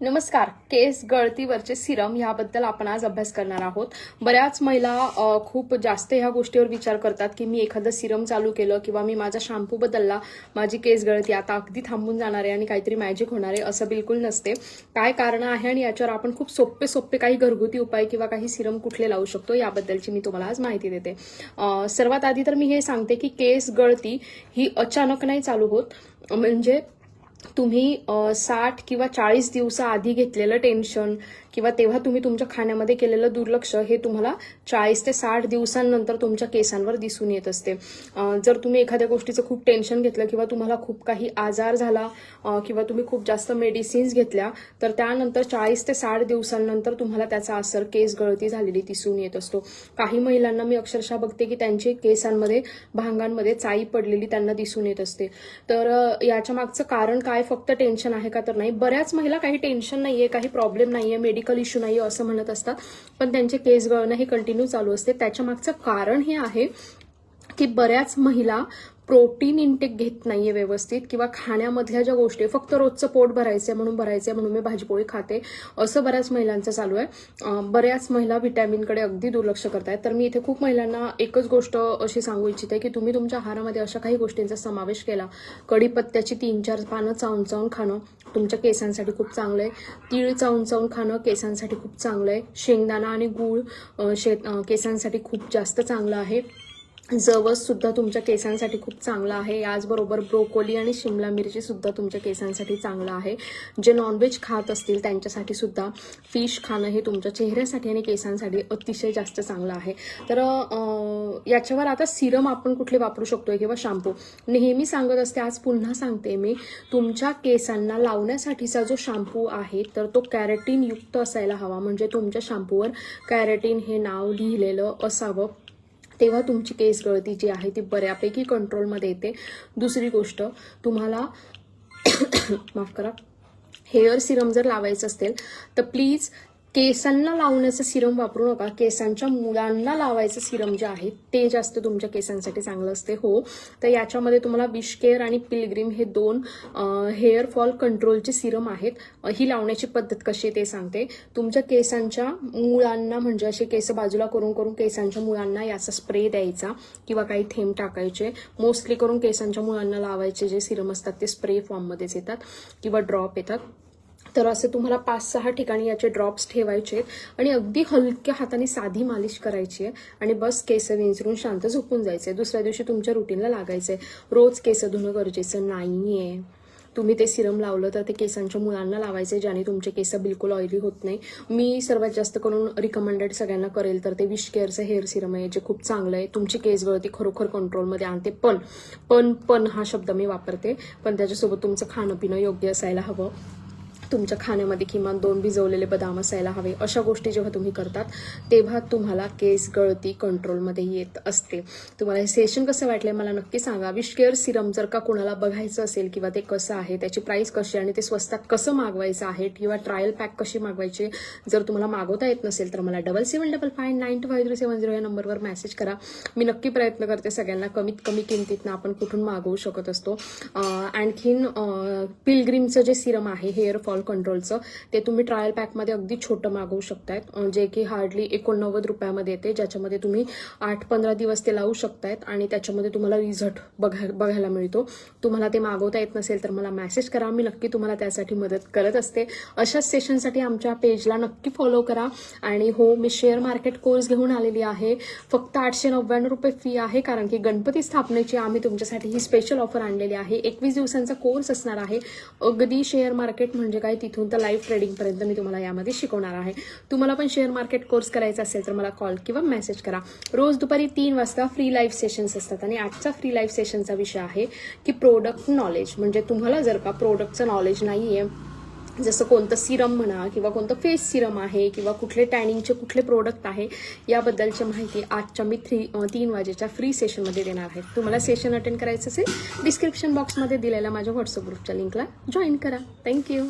नमस्कार. केस गळतीवरचे सिरम ह्याबद्दल आपण आज अभ्यास करणार आहोत. बऱ्याच महिला खूप जास्त ह्या गोष्टीवर विचार करतात की मी एखादं सिरम चालू केलं किंवा मी माझा शॅम्पू बदलला माझी केस गळती आता अगदी थांबून जाणार आहे आणि काहीतरी मॅजिक होणार आहे असं बिलकुल नसते. काय कारण आहे आणि याच्यावर आपण खूप सोपे सोपे काही घरगुती उपाय किंवा काही सिरम कुठले लावू शकतो याबद्दलची मी तुम्हाला आज माहिती देते. सर्वात आधी तर मी हे सांगते की केस गळती ही अचानक नाही चालू होत. म्हणजे तुम्ही साठ किंवा चाळीस दिवसाआधी घेतलेलं टेन्शन किंवा तेव्हा तुम्ही तुमच्या खाण्यामध्ये केलेलं दुर्लक्ष हे तुम्हाला चाळीस ते साठ दिवसांनंतर तुमच्या केसांवर दिसून येत असते. जर तुम्ही एखाद्या गोष्टीचं खूप टेन्शन घेतलं किंवा तुम्हाला खूप काही आजार झाला किंवा तुम्ही खूप जास्त मेडिसिन्स घेतल्या तर त्यानंतर चाळीस ते साठ दिवसांनंतर तुम्हाला त्याचा असर केस गळती झालेली दिसून येत असतो. काही महिलांना मी अक्षरशः बघते की त्यांचे केसांमध्ये भांगांमध्ये चाई पडलेली त्यांना दिसून येत असते. तर याच्या मागचं कारण काय? फक्त टेन्शन आहे का तर नाही. बऱ्याच महिला काही टेन्शन नाहीये काही प्रॉब्लेम नाहीये मेडिकल इश्यू नाही असं म्हणत असतात. पण त्यांचे केस गळणं हे कंटिन्यू चालू असते. त्याच्या मागचं कारण हे आहे की बऱ्याच महिला प्रोटीन इंटेक घेत नाहीये व्यवस्थित किंवा खाण्यामधल्या ज्या गोष्टी आहे, फक्त रोजचं पोट भरायचं म्हणून भरायचं म्हणून मी भाजीपोळी खाते असं बऱ्याच महिलांचं चालू आहे. बऱ्याच महिला व्हिटॅमिनकडे अगदी दुर्लक्ष करतायत. तर मी इथे खूप महिलांना एकच गोष्ट अशी सांगू इच्छिते की तुम्ही तुमच्या आहारामध्ये अशा काही गोष्टींचा समावेश केला. कढीपत्त्याची तीन चार पानं चावून चावून खाणं तुमच्या केसांसाठी खूप चांगलं आहे. तीळ चावून चावून खाणं केसांसाठी खूप चांगलं आहे. शेंगदाणा आणि गूळ शेत केसांसाठी खूप जास्त चांगलं आहे. जवससुद्धा तुमच्या केसांसाठी खूप चांगला आहे. याचबरोबर ब्रोकोली आणि शिमला मिरचीसुद्धा तुमच्या केसांसाठी चांगलं आहे. जे नॉनव्हेज खात असतील त्यांच्यासाठी सुद्धा फिश खाणं हे तुमच्या चेहऱ्यासाठी आणि केसांसाठी अतिशय जास्त चांगलं आहे. तर याच्यावर आता सिरम आपण कुठले वापरू शकतो किंवा शॅम्पू नेहमी सांगत असते आज पुन्हा सांगते मी तुमच्या केसांना लावण्यासाठीचा जो शॅम्पू आहे तर तो कॅरेटीनयुक्त असायला हवा. म्हणजे तुमच्या शॅम्पूवर कॅरेटीन हे नाव लिहिलेलं असावं. तेव्हा तुमची केस गळती जी आहे ती बऱ्यापैकी कंट्रोलमध्ये येते. दुसरी गोष्ट तुम्हाला माफ करा हेअर सिरम जर लावायचं असेल तर प्लीज केसांना लावण्याचं सिरम वापरू नका. केसांच्या मुळांना लावायचं सिरम जे आहे ते जास्त तुमच्या केसांसाठी चांगलं असते. हो. तर याच्यामध्ये तुम्हाला विश केअर आणि पिलग्रीम हे दोन हेअर फॉल कंट्रोलचे सिरम आहेत. ही लावण्याची पद्धत कशी आहे ते सांगते. तुमच्या केसांच्या मुळांना म्हणजे असे केस बाजूला करून करून केसांच्या मुळांना याचा स्प्रे द्यायचा किंवा काही थेंब टाकायचे. मोस्टली करून केसांच्या मुळांना लावायचे जे सिरम असतात ते स्प्रे फॉर्ममध्येच येतात किंवा ड्रॉप येतात. तर असे तुम्हाला पाच सहा ठिकाणी याचे ड्रॉप्स ठेवायचे आहेत आणि अगदी हलक्या हाताने साधी मालिश करायची आहे आणि बस केस विंचरून शांत झोपून जायचंय. दुसऱ्या दिवशी तुमच्या रुटीनला लागायचंय. रोज केस धुणं गरजेचं नाही आहे तुम्ही ते सिरम लावलं तर ते केसांच्या मुलांना लावायचे ज्याने तुमचे केस बिलकुल ऑइली होत नाही. मी सर्वात जास्त करून रिकमेंडेड सगळ्यांना करेल तर ते विश केअरचं हेअर सिरम आहे जे खूप चांगलं आहे. तुमची केस गळती खरोखर कंट्रोलमध्ये आणते. पण पण पण हा शब्द मी वापरते. पण त्याच्यासोबत तुमचं खाणं पिणं योग्य असायला हवं. तुमच्या खाण्यामध्ये किमान दोन भिजवलेले बदाम असायला हवे अशा गोष्टी जेव्हा तुम्ही करतात तेव्हा तुम्हाला केस गळती कंट्रोलमध्ये येत असते. तुम्हाला हे सेशन कसं वाटलंय मला नक्की सांगा. विश केअर सिरम जर का कोणाला बघायचं असेल किंवा ते कसं आहे त्याची प्राईस कशी आणि ते स्वस्तात कसं मागवायचं आहे किंवा ट्रायल पॅक कशी मागवायची जर तुम्हाला मागवता येत नसेल तर मला double seven double five nine two five three seven zero या नंबरवर मेसेज करा. मी नक्की प्रयत्न करते सगळ्यांना कमीत कमी किमतीतनं आपण कुठून मागवू शकत असतो. आणखीन पिलग्रीमचं जे सिरम आहे हेअर फॉल कंट्रोलचं ते तुम्ही ट्रायल पॅकमध्ये अगदी छोटं मागवू शकतायत. जे की हार्डली एकोणनव्वद रुपयामध्ये येते ज्याच्यामध्ये तुम्ही आठ पंधरा दिवस ते लावू शकतायत आणि त्याच्यामध्ये तुम्हाला रिझल्ट बघा बघायला मिळतो. तुम्हाला ते मागवता येत नसेल तर मला मेसेज करा मी नक्की तुम्हाला त्यासाठी मदत करत असते. अशाच सेशनसाठी आमच्या पेजला नक्की फॉलो करा. आणि हो मी शेअर मार्केट कोर्स घेऊन आलेली आहे. फक्त आठशे नव्याण्णव रुपये फी आहे कारण की गणपती स्थापनेची आम्ही तुमच्यासाठी ही स्पेशल ऑफर आणलेली आहे. एकवीस दिवसांचा कोर्स असणार आहे. अगदी शेअर मार्केट म्हणजे काय? तिथून तर लाईव्ह ट्रेडिंगपर्यंत मी तुम्हाला यामध्ये शिकवणार आहे. तुम्हाला पण शेअर मार्केट कोर्स करायचा असेल तर मला कॉल किंवा मेसेज करा. रोज दुपारी तीन वाजता फ्री लाईव्ह सेशन्स असतात आणि आजचा फ्री लाईव्ह सेशनचा विषय आहे की प्रोडक्ट नॉलेज म्हणजे तुम्हाला जर का प्रोडक्टचं नॉलेज नाही आहे जसं कोणतं सिरम म्हणा किंवा कोणतं फेस सिरम आहे किंवा कुठले टॅनिंगचे कुठले प्रोडक्ट आहे याबद्दलची माहिती आजच्या मी थ्री तीन वाजेच्या फ्री सेशनमध्ये देणार आहे. तुम्हाला सेशन अटेंड करायचं असेल डिस्क्रिप्शन बॉक्समध्ये दिलेल्या माझ्या व्हॉट्सअप ग्रुपच्या लिंकला जॉईन करा. थँक्यू